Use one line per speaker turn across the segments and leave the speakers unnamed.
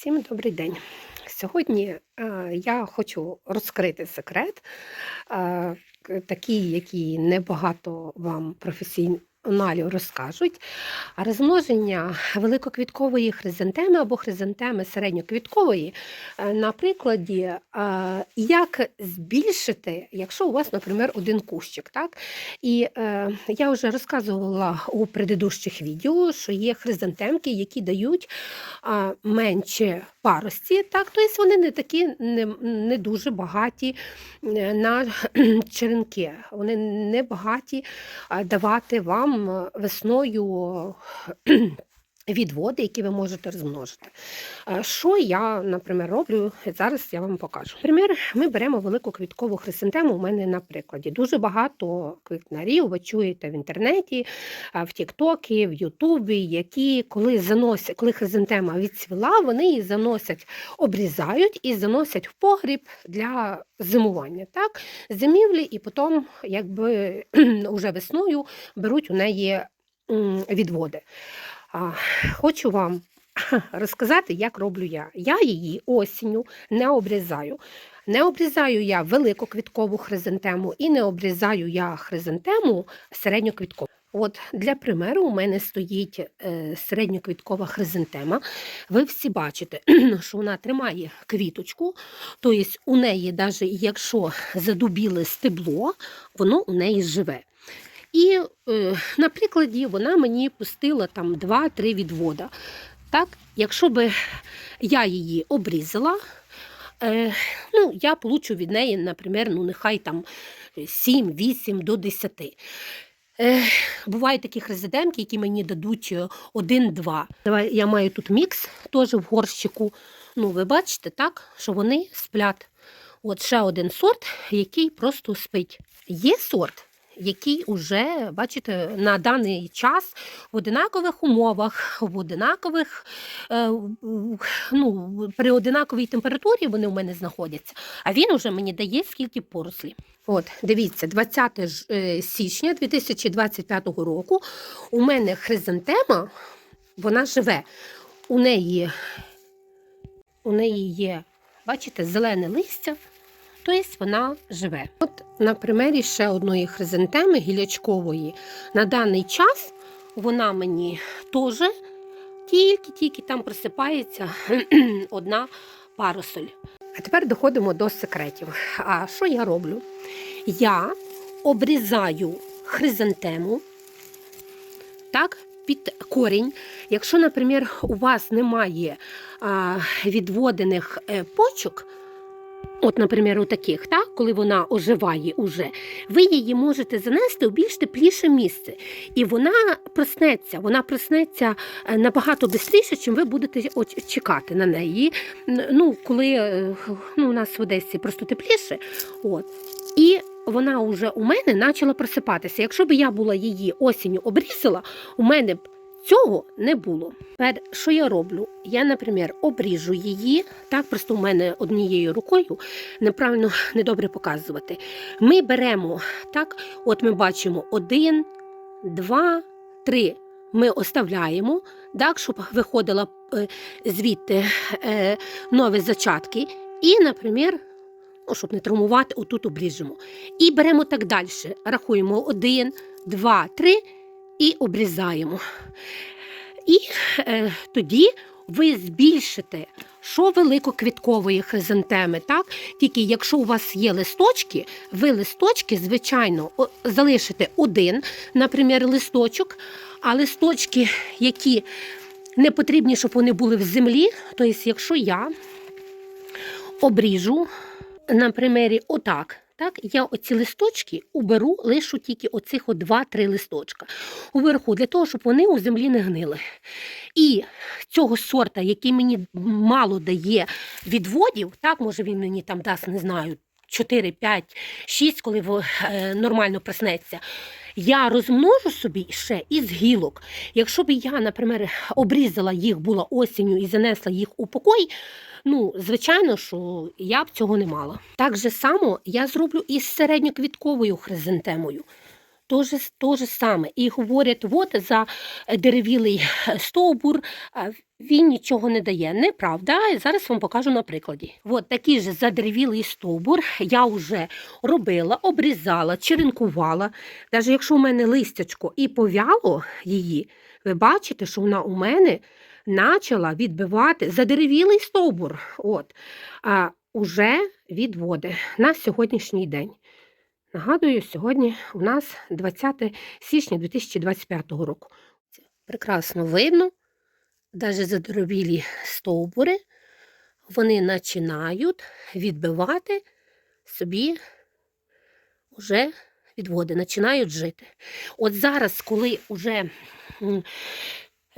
Всім добрий день. Сьогодні е, я хочу розкрити секрет, е, такий, який небагато вам професіоналів розкажуть. А розмноження великоквіткової хризантеми або хризантеми середньоквіткової е, на прикладі, е, як збільшити, якщо у вас, наприклад, один кущик. Так? І е, я вже розказувала у предыдущих відео, що є хризантемки, які дають менше парості, так, тобто вони не такі не, не дуже багаті на черенки. Вони не багаті давати вам е, весною відводи, які ви можете розмножити. Що я, наприклад, роблю? Зараз я вам покажу. Наприклад, ми беремо велику квіткову хризантему у мене на прикладі. Дуже багато квітнарів ви чуєте в інтернеті, в Тіктокі, в Ютубі, які коли заносять, коли хризантема відцвіла, вони її заносять, обрізають і заносять в погріб для зимування. Так? Зимівлі, і потім, якби уже весною беруть у неї відводи. Хочу вам розказати, як роблю я. Я її осінню не обрізаю. Не обрізаю я великоквіткову хризантему і не обрізаю я хризантему середньоквіткову. От для примеру, у мене стоїть е, середньоквіткова хризантема. Ви всі бачите, що вона тримає квіточку, тобто у неї, навіть якщо задубіле стебло, воно у неї живе. І е, на прикладі вона мені пустила там 2-3 відвода. Так, якщо би я її обрізала, е, ну, я получу від неї, наприклад, ну, нехай там 7-8 до 10. Е, бувають такі хризидемки, які мені дадуть е, 1-2. Давай, я маю тут мікс теж в горщику. Ну, ви бачите, так, що вони сплять. От ще один сорт, який просто спить. Є сорт, який уже, бачите, на даний час в одинакових умовах, в одинакових, е, ну, при одинаковій температурі вони у мене знаходяться, а він уже мені дає скільки порослі. От, дивіться, 20 е, січня 2025 року у мене хризантема, вона живе. У неї, у неї є, бачите, зелене листя, тобто вона живе. От на примері ще одної хризантеми гілячкової. На даний час вона мені теж тільки-тільки там просипається одна парасоль. А тепер доходимо до секретів. А що я роблю? Я обрізаю хризантему так, під корінь. Якщо, наприклад, у вас немає відводених е, почок, От, наприклад, у таких, так, коли вона оживає уже, ви її можете занести у більш тепліше місце. І вона проснеться, вона проснеться е, набагато швидше, чим ви будете чекати на неї. Ну, коли е, ну, у нас в Одесі просто тепліше. От. І вона вже у мене почала просипатися. Якщо б я була її осінню обрізала, у мене б цього не було. Тепер, що я роблю? Я, наприклад, обріжу її, так просто у мене однією рукою неправильно недобре показувати. Ми беремо, так, от ми бачимо один, два, три. Ми оставляємо, так, щоб виходила е, звідти е, нові зачатки. І, наприклад, ну, щоб не травмувати, отут обріжемо. І беремо так далі. Рахуємо один, два, три і обрізаємо. І е, тоді ви збільшите що великоквіткової хризантеми, так? Тільки якщо у вас є листочки, ви листочки, звичайно, залишите один, наприклад, листочок, а листочки, які не потрібні, щоб вони були в землі, тобто, якщо я обріжу на отак. Так, я оці листочки уберу, лишу тільки оцих от два-три листочка уверху, для того, щоб вони у землі не гнили. І цього сорта, який мені мало дає відводів, так, може він мені там дасть, не знаю, 4, 5, 6, коли е, нормально проснеться. Я розмножу собі ще із гілок. Якщо б я, наприклад, обрізала їх була осінню і занесла їх у покой, ну, звичайно, що я б цього не мала. Так же само я зроблю і з середньоквітковою хризантемою. То то же саме. І говорять, от за деревілий стовбур, Він нічого не дає, неправда. Зараз вам покажу на прикладі. От такий же задеревілий стовбур я вже робила, обрізала, черенкувала. Навіть якщо у мене листячко і повяло її, ви бачите, що вона у мене почала відбивати задеревілий стовбур. От, а уже відводи на сьогоднішній день. Нагадую, сьогодні у нас 20 січня 2025 року. Прекрасно видно, навіть задоровілі стовбури, вони починають відбивати собі вже відводи, починають жити. От зараз, коли вже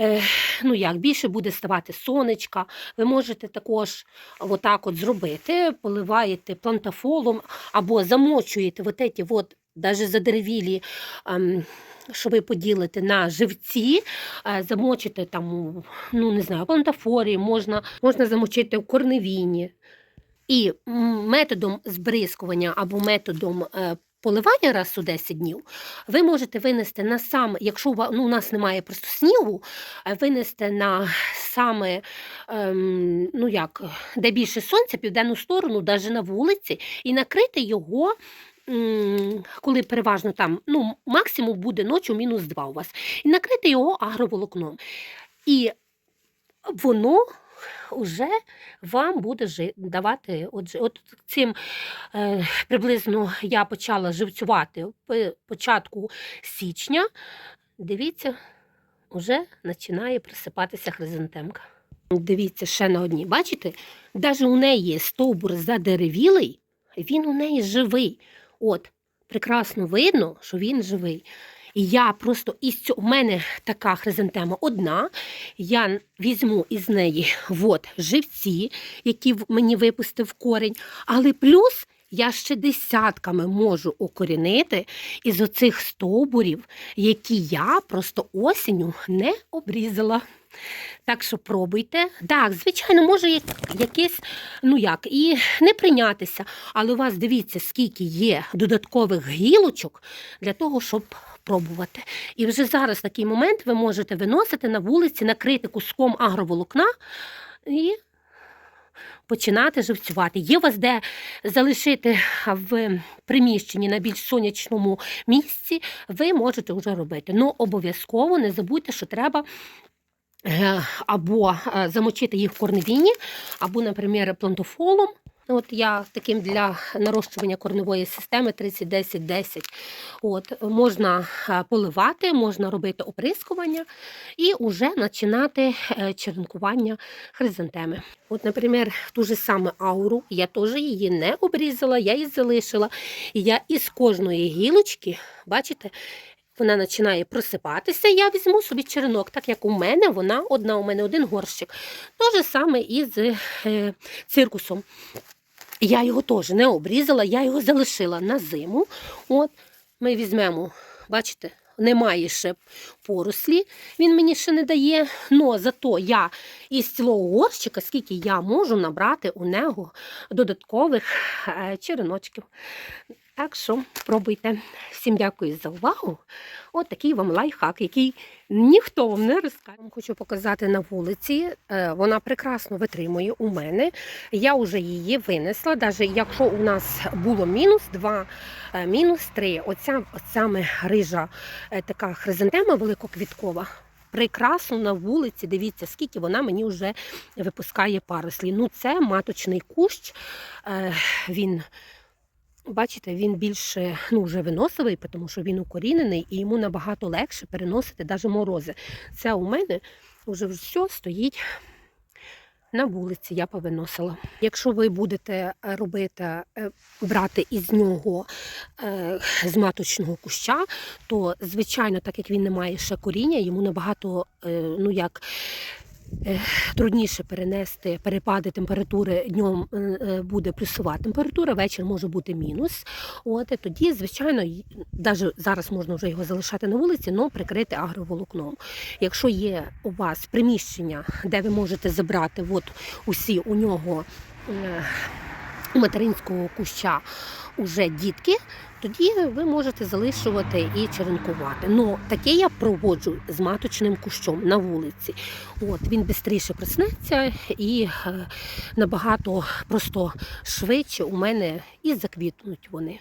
е, ну як, більше буде ставати сонечка, ви можете також отак от зробити, поливаєте плантафолом або замочуєте вот эти вот, даже задеревілі, що ви поділите на живці, е, замочите там, ну не знаю, плантафорі, можна, можна замочити в корневіні. І методом збризкування або методом е, поливання раз у 10 днів ви можете винести на саме, якщо ну, у нас немає просто снігу, е, винести на саме, ем, ну як, де більше сонця, південну сторону, навіть на вулиці, і накрити його. Коли переважно там ну, максимум буде ночі мінус 2 у вас, і накрити його агроволокном. І воно вже вам буде давати. От, жи- от цим е, приблизно я почала живцювати початку січня. Дивіться, вже починає присипатися хризантемка. Дивіться ще на одній. Бачите? Навіть у неї стовбур задеревілий, він у неї живий. От, прекрасно видно, що він живий. І я просто із цього, у мене така хризантема одна. Я візьму із неї от, живці, які мені випустив корінь, але плюс я ще десятками можу окорінити із оцих стовбурів, які я просто осінню не обрізала. Так що пробуйте. Так, звичайно, може як- якесь, ну як, і не прийнятися, але у вас дивіться, скільки є додаткових гілочок для того, щоб пробувати. І вже зараз такий момент ви можете виносити на вулиці, накрити куском агроволокна і починати живцювати. Є у вас де залишити в приміщенні на більш сонячному місці, ви можете вже робити. Ну, обов'язково не забудьте, що треба. е, Або е, замочити їх в корневіні, або, наприклад, плантофолом. От я таким для нарощування корневої системи 30-10-10. От, можна е, поливати, можна робити оприскування і вже починати е, черенкування хризантеми. От, наприклад, ту же саме ауру, я теж її не обрізала, я її залишила. І я із кожної гілочки, бачите, вона починає просипатися, я візьму собі черенок, так як у мене вона одна, у мене один горщик. Те саме і з е, циркусом. Я його теж не обрізала, я його залишила на зиму. От, ми візьмемо, бачите, немає ще порослі, він мені ще не дає. Но зато я із цілого горщика, скільки я можу набрати у нього додаткових е, череночків. Так що пробуйте. Всім дякую за увагу. От такий вам лайфхак, який ніхто вам не розкаже. Хочу показати на вулиці. Е, Вона прекрасно витримує у мене. Я вже її винесла, навіть якщо у нас було мінус 2, е, мінус 3. Оця саме рижа е, така хризантема великоквіткова. Прекрасно на вулиці, дивіться, скільки вона мені вже випускає парослі. Ну, це маточний кущ. Він Бачите, він більше ну, вже виносливий, тому що він укорінений і йому набагато легше переносити навіть морози. Це у мене вже все стоїть на вулиці, я повиносила. Якщо ви будете е, робити, е, брати із нього е, з маточного куща, то звичайно, так як він не має ще коріння, йому набагато ну як. Е, Трудніше перенести перепади температури днем е, е, буде плюсова температура, вечір може бути мінус. От і тоді, звичайно, навіть зараз можна вже його залишати на вулиці, але прикрити агроволокном. Якщо є у вас приміщення, де ви можете забрати от усі у нього материнського куща уже дітки, тоді ви можете залишувати і черенкувати. Ну, таке я проводжу з маточним кущом на вулиці. От, він швидше проснеться і е, набагато просто швидше у мене і заквітнуть вони.